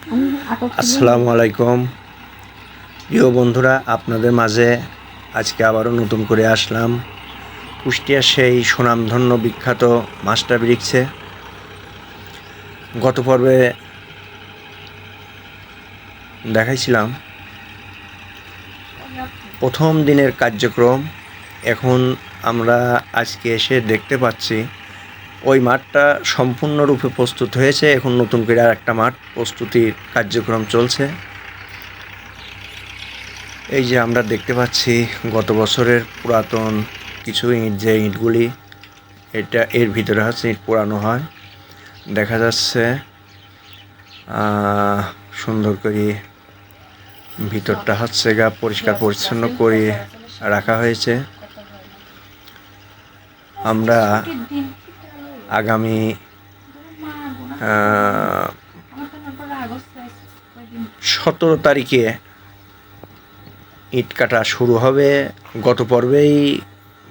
আসসালামু আলাইকুম। প্রিয় বন্ধুরা, আপনাদের মাঝে আজকে আবারও নতুন করে আসলাম। কুষ্টিয়ার সেই সুনামধন্য বিখ্যাত মাস্টার ব্রিক্সে। গত পর্বে দেখাইছিলাম, প্রথম দিনের কার্যক্রম। এখন আমরা আজকে এসে দেখতে পাচ্ছি ওই মাঠটা সম্পূর্ণরূপে প্রস্তুত হয়েছে। এখন নতুন করে আর একটা মাঠ, প্রস্তুতির কার্যক্রম চলছে। এই যে আমরা দেখতে পাচ্ছি, গত বছরের পুরাতন কিছু ইট, যে ইটগুলি, এটা এর ভিতরে হচ্ছে ইট পোড়ানো হয়। দেখা যাচ্ছে সুন্দর করে ভিতরটা হচ্ছে গা পরিষ্কার পরিচ্ছন্ন করে রাখা হয়েছে। আমরা আগামী সতেরো তারিখে ইট কাটা শুরু হবে। গত পর্বেই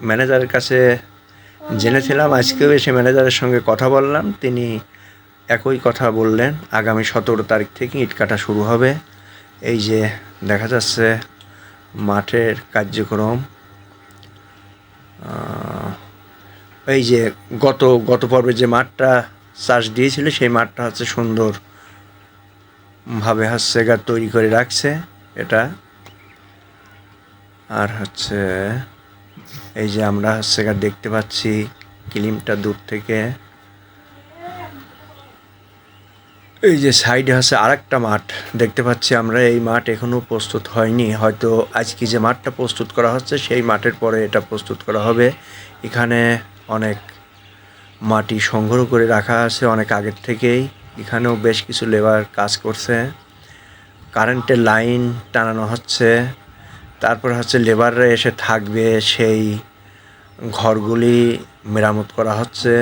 ম্যানেজারের কাছে জেনেছিলাম, আজকেও এসে ম্যানেজারের সঙ্গে কথা বললাম। তিনি একই কথা বললেন, আগামী সতেরো তারিখ থেকে ইট কাটা শুরু হবে। এই যে দেখা যাচ্ছে, মাঠের কার্যক্রম এই যে গত গত পর্বে যে মাঠটা চাষ দিয়েছিল, সেই মাঠটা হচ্ছে সুন্দর ভাবে হচ্ছে গা তৈরি করে রাখছে এটা। আর হচ্ছে এই যে আমরা হচ্ছে গা দেখতে পাচ্ছি কিলিমটা দূর থেকে। এই যে সাইডে হচ্ছে আরেকটা মাঠ দেখতে পাচ্ছি আমরা, এই মাঠ এখনও প্রস্তুত হয়নি। হয়তো আজকে যে মাঠটা প্রস্তুত করা হচ্ছে, সেই মাঠের পরে এটা প্রস্তুত করা হবে। এখানে অনেক মাটি সংগ্রহ করে রাখা আছে অনেক আগের থেকেই। এখানেও বেশ কিছু লেবার কাজ করছে। কারেন্টের লাইন টানানো হচ্ছে। তারপর হচ্ছে লেবাররা এসে থাকবে সেই ঘরগুলি মেরামত করা হচ্ছে।